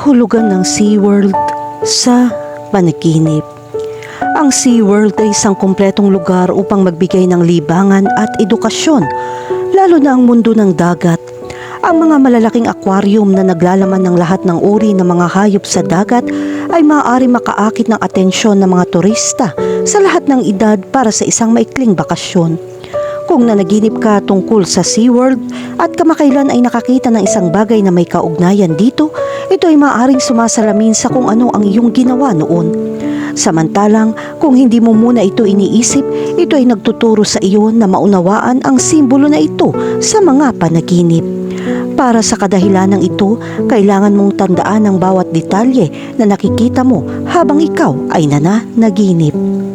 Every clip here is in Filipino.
Kahulugan ng SeaWorld sa panaginip. Ang SeaWorld ay isang kumpletong lugar upang magbigay ng libangan at edukasyon, lalo na ang mundo ng dagat. Ang mga malalaking aquarium na naglalaman ng lahat ng uri ng mga hayop sa dagat ay maaari makaakit ng atensyon ng mga turista sa lahat ng edad para sa isang maikling bakasyon. Kung nanaginip ka tungkol sa SeaWorld at kamakailan ay nakakita ng isang bagay na may kaugnayan dito, ito ay maaaring sumasalamin sa kung ano ang iyong ginawa noon. Samantalang kung hindi mo muna ito iniisip, ito ay nagtuturo sa iyo na maunawaan ang simbolo na ito sa mga panaginip. Para sa kadahilanang ito, kailangan mong tandaan ang bawat detalye na nakikita mo habang ikaw ay nananaginip.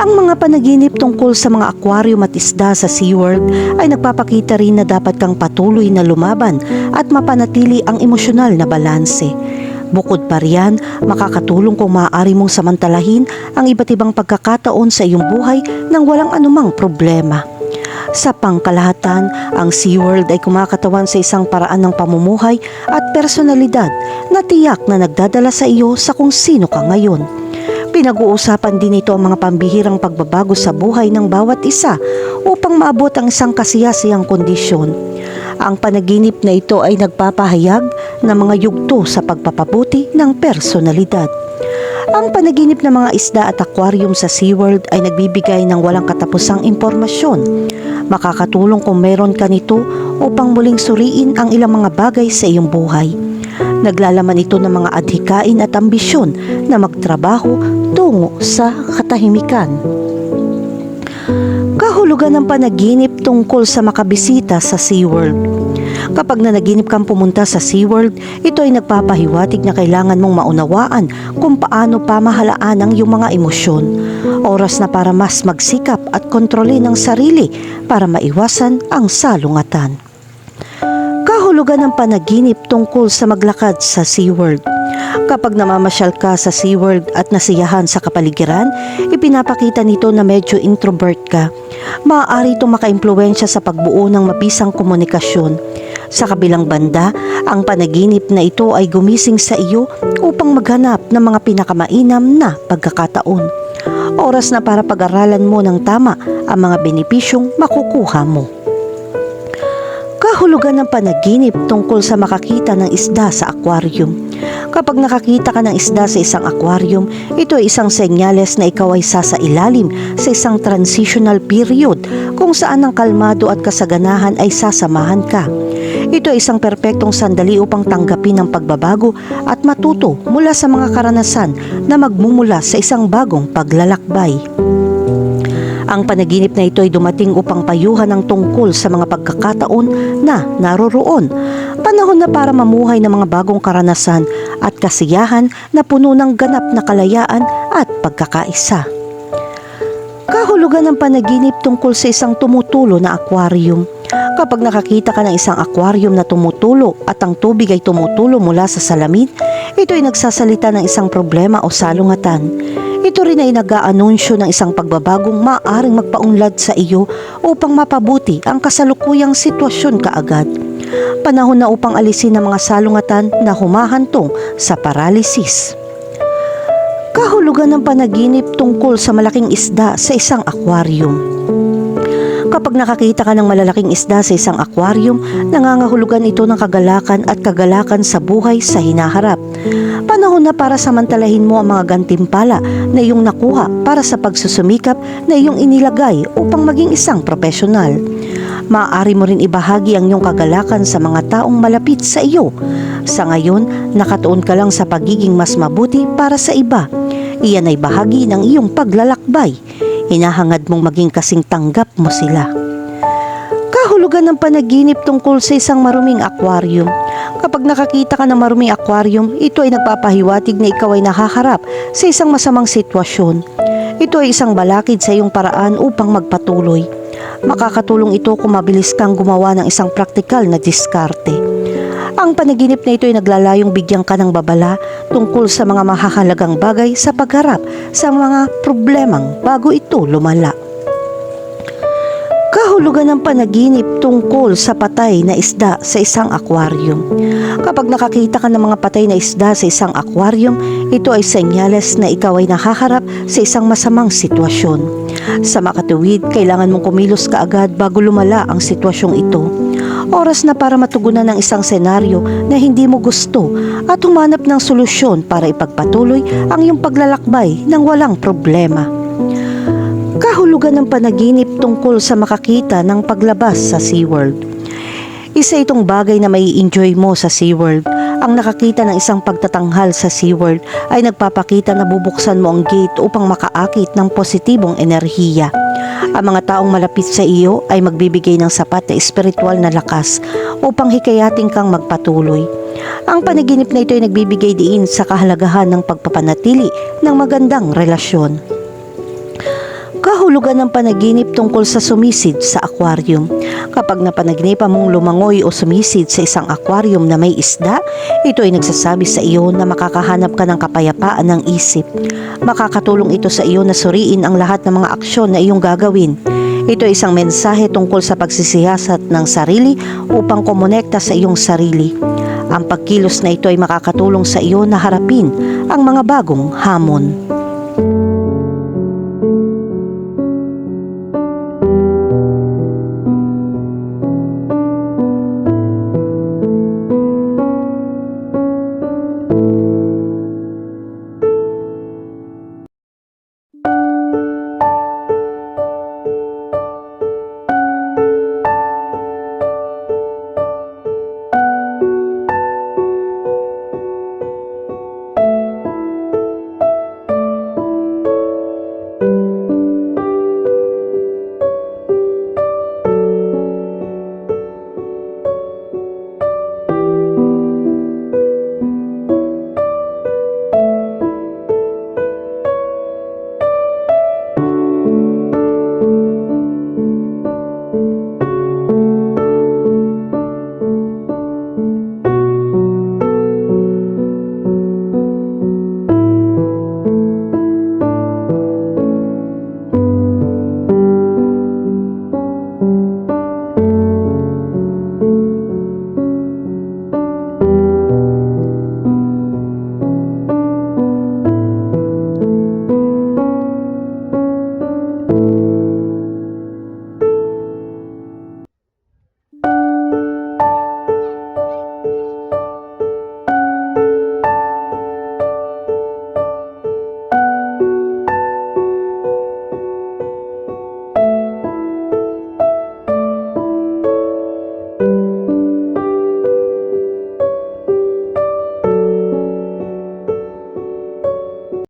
Ang mga panaginip tungkol sa mga aquarium at isda sa SeaWorld ay nagpapakita rin na dapat kang patuloy na lumaban at mapanatili ang emosyonal na balanse. Bukod pa riyan, makakatulong kung maaari mong samantalahin ang iba't ibang pagkakataon sa iyong buhay nang walang anumang problema. Sa pangkalahatan, ang SeaWorld ay kumakatawan sa isang paraan ng pamumuhay at personalidad na tiyak na nagdadala sa iyo sa kung sino ka ngayon. Pinag-uusapan din ito ang mga pambihirang pagbabago sa buhay ng bawat isa upang maabot ang isang kasiyasiyang kondisyon. Ang panaginip na ito ay nagpapahayag ng mga yugto sa pagpapabuti ng personalidad. Ang panaginip ng mga isda at aquarium sa SeaWorld ay nagbibigay ng walang katapusang impormasyon. Makakatulong kung meron ka nito upang muling suriin ang ilang mga bagay sa iyong buhay. Naglalaman ito ng mga adhikain at ambisyon na magtrabaho tungo sa katahimikan. Kahulugan ng panaginip tungkol sa makabisita sa SeaWorld. Kapag nanaginip kang pumunta sa SeaWorld, ito ay nagpapahiwatig na kailangan mong maunawaan kung paano pamahalaan ang iyong mga emosyon. Oras na para mas magsikap at kontrolin ang sarili para maiwasan ang salungatan. Kahulugan ng panaginip tungkol sa maglakad sa SeaWorld. Kapag namamasyal ka sa SeaWorld at nasiyahan sa kapaligiran, ipinapakita nito na medyo introvert ka. Maaari itong makaimpluwensya sa pagbuo ng mabisang komunikasyon. Sa kabilang banda, ang panaginip na ito ay gumising sa iyo upang maghanap ng mga pinakamainam na pagkakataon. Oras na para pag-aralan mo ng tama ang mga benepisyong makukuha mo. Kahulugan ng panaginip tungkol sa makakita ng isda sa aquarium. Kapag nakakita ka ng isda sa isang aquarium, ito ay isang senyales na ikaw ay sasailalim sa isang transitional period kung saan ang kalmado at kasaganahan ay sasamahan ka. Ito ay isang perpektong sandali upang tanggapin ang pagbabago at matuto mula sa mga karanasan na magmumula sa isang bagong paglalakbay. Ang panaginip na ito ay dumating upang payuhan ng tungkol sa mga pagkakataon na naroroon. Panahon na para mamuhay ng mga bagong karanasan at kasiyahan na puno ng ganap na kalayaan at pagkakaisa. Kahulugan ng panaginip tungkol sa isang tumutulo na aquarium. Kapag nakakita ka ng isang aquarium na tumutulo at ang tubig ay tumutulo mula sa salamin, ito ay nagsasalita ng isang problema o salungatan. Ito rin ay nag-aanunsyo ng isang pagbabagong maaring magpaunlad sa iyo upang mapabuti ang kasalukuyang sitwasyon kaagad. Panahon na upang alisin ang mga salungatan na humahantong sa paralysis. Kahulugan ng panaginip tungkol sa malaking isda sa isang aquarium. Kapag nakakita ka ng malalaking isda sa isang aquarium, nangangahulugan ito ng kagalakan at kagalakan sa buhay sa hinaharap. Panahon na para samantalahin mo ang mga gantimpala na iyong nakuha para sa pagsusumikap na iyong inilagay upang maging isang profesional. Maaari mo rin ibahagi ang iyong kagalakan sa mga taong malapit sa iyo. Sa ngayon, nakatuon ka lang sa pagiging mas mabuti para sa iba. Iyan ay bahagi ng iyong paglalakbay. Hinahangad mong maging kasing tanggap mo sila. Kahulugan ng panaginip tungkol sa isang maruming aquarium. Kapag nakakita ka ng maruming aquarium, ito ay nagpapahiwatig na ikaw ay nahaharap sa isang masamang sitwasyon. Ito ay isang balakid sa iyong paraan upang magpatuloy. Makakatulong ito kung mabilis kang gumawa ng isang praktikal na diskarte. Ang panaginip na ito ay naglalayong bigyan ka ng babala tungkol sa mga mahahalagang bagay sa pagharap sa mga problemang bago ito lumala. Kahulugan ng panaginip tungkol sa patay na isda sa isang aquarium. Kapag nakakita ka ng mga patay na isda sa isang aquarium, ito ay senyales na ikaw ay nakaharap sa isang masamang sitwasyon. Sa makatuwid, kailangan mong kumilos kaagad bago lumala ang sitwasyong ito. Oras na para matugunan ng isang senaryo na hindi mo gusto at humanap ng solusyon para ipagpatuloy ang iyong paglalakbay ng walang problema. Kahulugan ng panaginip tungkol sa makakita ng paglabas sa SeaWorld. Isa itong bagay na may enjoy mo sa SeaWorld. Ang nakakita ng isang pagtatanghal sa SeaWorld ay nagpapakita na bubuksan mo ang gate upang makaakit ng positibong enerhiya. Ang mga taong malapit sa iyo ay magbibigay ng sapat na espiritual na lakas upang hikayatin kang magpatuloy. Ang panaginip na ito ay nagbibigay diin sa kahalagahan ng pagpapanatili ng magandang relasyon. Kahulugan ng panaginip tungkol sa sumisid sa aquarium. Kapag napanaginipan mong lumangoy o sumisid sa isang aquarium na may isda, ito ay nagsasabi sa iyo na makakahanap ka ng kapayapaan ng isip. Makakatulong ito sa iyo na suriin ang lahat ng mga aksyon na iyong gagawin. Ito ay isang mensahe tungkol sa pagsisiyasat ng sarili upang kumonekta sa iyong sarili. Ang pagkilos na ito ay makakatulong sa iyo na harapin ang mga bagong hamon.